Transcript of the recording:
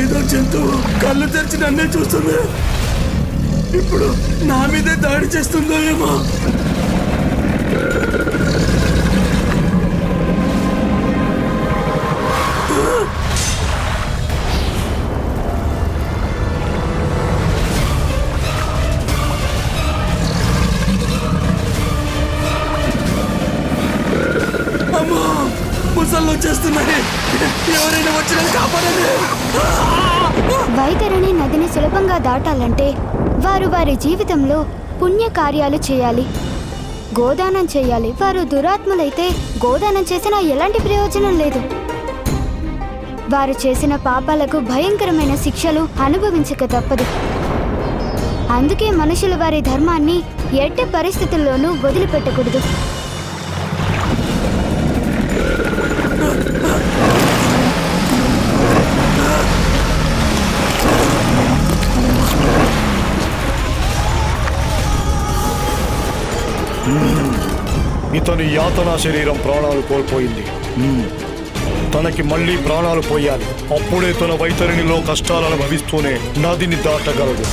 ఏదో జంతువు కళ్ళు తెరిచి నన్నే చూస్తుంది. ఇప్పుడు నా మీదే దాడి చేస్తుందో ఏమో. అమ్మో ముసళ్ళు వచ్చేస్తున్నాయి ఎవరైనా వచ్చినా కాపాడండి. వైతరణి నదిని సులభంగా దాటాలంటే వారు వారి జీవితంలో పుణ్యకార్యాలు చేయాలి. గోదానం చేయాలి. వారు దురాత్ములైతే గోదానం చేసినా ఎలాంటి ప్రయోజనం లేదు. వారు చేసిన పాపాలకు భయంకరమైన శిక్షలు అనుభవించక తప్పదు. అందుకే మనుషులు వారి ధర్మాన్ని ఎట్టి పరిస్థితుల్లోనూ వదిలిపెట్టకూడదు. ఇతని యాతనా శరీరం ప్రాణాలు కోల్పోయింది. తనకి మళ్ళీ ప్రాణాలు పోయాలి. అప్పుడే తన వైతరిణిలో కష్టాలు అనుభవిస్తూనే నదిని దాటగలడు